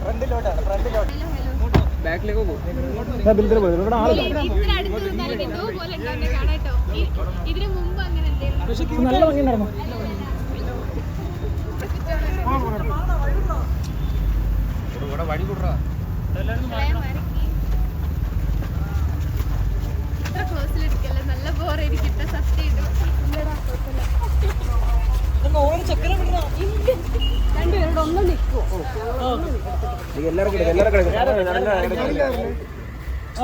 ഫ്രണ്ടിലോട്ടാണ് ഫ്രണ്ടിലോട്ട് ബാക്കിലേക്ക് പോകും ബിൽഡിൽ പോയത് ഇവിടെ ആളുകൾ നല്ല ഭംഗി നടന്നു ഇവിടെ വഴി കൂട്ടാ എല്ലാവരും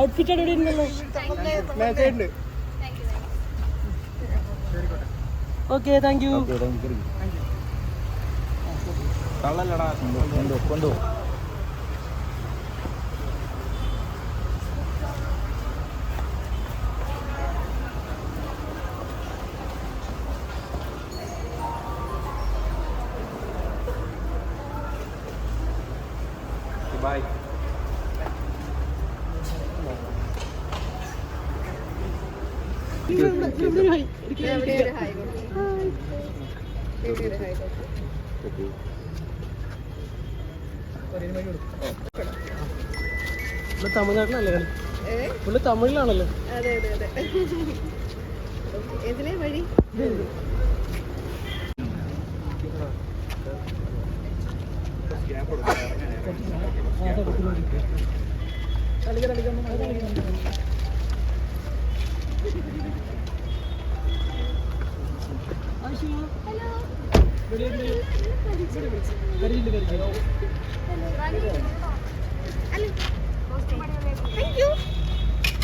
ഔട്ട്ഫിറ്റ് ഉണ്ടല്ലോ. Okay thank you. കള്ളല്ലടാ കൊണ്ടു കൊണ്ടു ബൈ തമിഴ്നാട്ടിലല്ലേ കളി ഏ പുള്ളി തമിഴിലാണല്ലോ എതിലെ വഴി?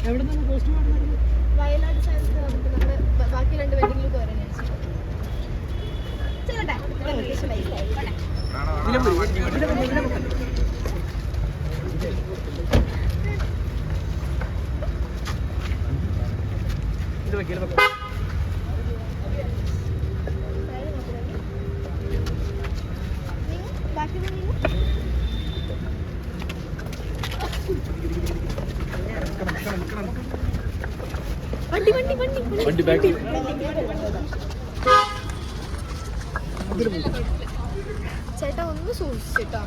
എവിടെ നിന്നാണ് കോസ്റ്റ്യൂം വയനാട് സയൻസ് നമുക്ക് നമ്മൾ ബ- ബാക്കി രണ്ട് വെഡിങ്ങിലേക്ക് വരാൻ ഞാൻ പോട്ടെ ഇത് വെക്കാം. വണ്ടി വണ്ടി വണ്ടി വണ്ടി. ബാക്കി ചേട്ടാ ഒന്ന് സൂക്ഷിച്ചിട്ടോ.